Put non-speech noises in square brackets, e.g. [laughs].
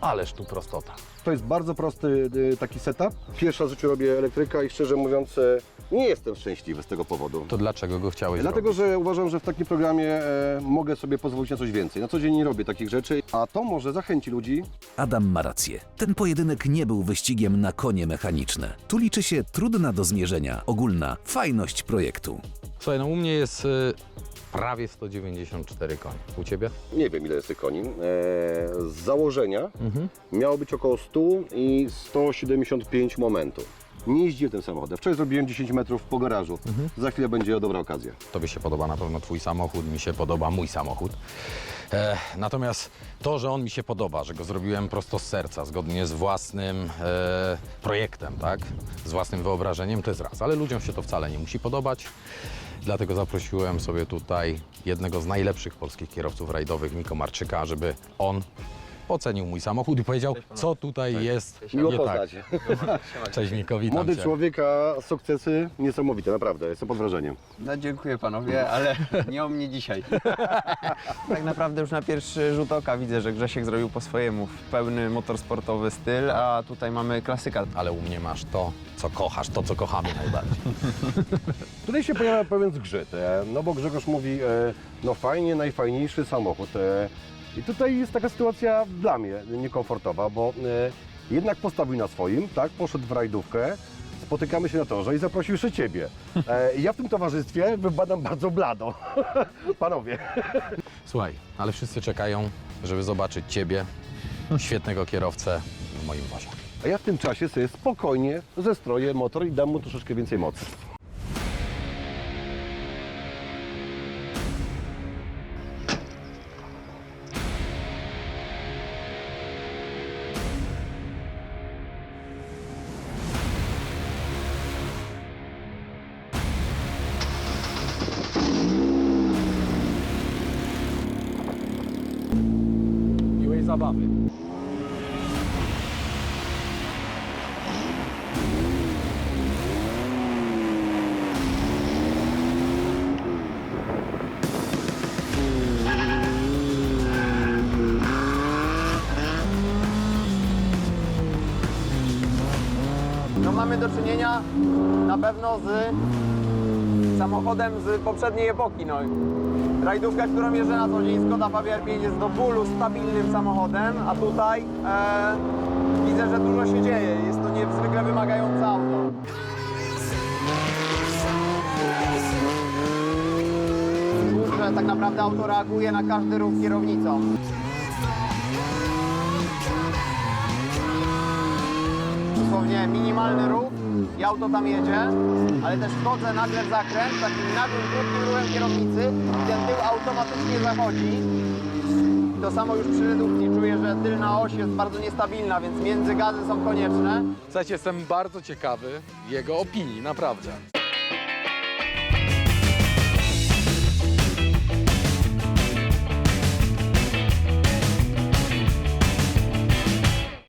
Ależ tu prostota. To jest bardzo prosty y, taki setup. Pierwszy raz w życiu robię elektryka i szczerze mówiąc e, nie jestem szczęśliwy z tego powodu. To dlaczego go chciałeś Dlatego, zrobić? że uważam, że w takim programie e, mogę sobie pozwolić na coś więcej. Na co dzień nie robię takich rzeczy, a to może zachęci ludzi. Adam ma rację. Ten pojedynek nie był wyścigiem na konie mechaniczne. Tu liczy się trudna do zmierzenia, ogólna fajność projektu. Słuchaj, no u mnie jest y, prawie 194 konie. U ciebie? Nie wiem ile jest tych koni. E, z założenia miało być około 100 i 175 momentów. Nie jeździłem tym samochodem. Wczoraj zrobiłem 10 metrów po garażu. Za chwilę będzie dobra okazja. Tobie się podoba na pewno twój samochód, mi się podoba mój samochód. E, natomiast to, że on mi się podoba, że go zrobiłem prosto z serca, zgodnie z własnym e, projektem, tak? Z własnym wyobrażeniem, to jest raz. Ale ludziom się to wcale nie musi podobać. Dlatego zaprosiłem sobie tutaj jednego z najlepszych polskich kierowców rajdowych, Miko Marczyka, żeby on ocenił mój samochód i powiedział, co tutaj jest Miło nie tak. poznać. [laughs] Cześć Miko, witam Młody cię. człowiek, a sukcesy niesamowite, naprawdę. Jestem pod wrażeniem. No dziękuję panowie, ale [laughs] nie o mnie dzisiaj. [laughs] tak naprawdę już na pierwszy rzut oka widzę, że Grzesiek zrobił po swojemu pełny motorsportowy styl, a tutaj mamy klasyka. Ale u mnie masz to, co kochasz, to, co kochamy najbardziej. Tutaj się pojawia pewien zgrzyt, e, no bo Grzegorz mówi, e, no fajnie, najfajniejszy samochód. e, I tutaj jest taka sytuacja dla mnie niekomfortowa, bo e, jednak postawił na swoim, tak, poszedł w rajdówkę, spotykamy się na torze i zaprosił jeszcze Ciebie. E, ja w tym towarzystwie wypadam bardzo blado. [laughs] Panowie. Słuchaj, ale wszyscy czekają, żeby zobaczyć Ciebie, świetnego kierowcę w moim wozie. A ja w tym czasie sobie spokojnie zestroję motor i dam mu troszeczkę więcej mocy. Miłej zabawy. No mamy do czynienia na pewno z samochodem z poprzedniej epoki. No. Rajdówka, którą jeżdżę na co dzień, Skoda Fabia R5 jest do bólu stabilnym samochodem, a tutaj e, widzę, że dużo się dzieje. Jest to niezwykle wymagające auto. Kurczę, tak naprawdę auto reaguje na każdy ruch kierownicą. Dosłownie minimalny ruch i auto tam jedzie, ale też wchodzę nagle w zakręt takim nagłym, krótkim ruchem kierownicy i ten tył automatycznie zachodzi. I to samo już przy redukcji. Czuję, że tylna oś jest bardzo niestabilna, więc międzygazy są konieczne. Słuchajcie, jestem bardzo ciekawy jego opinii, naprawdę.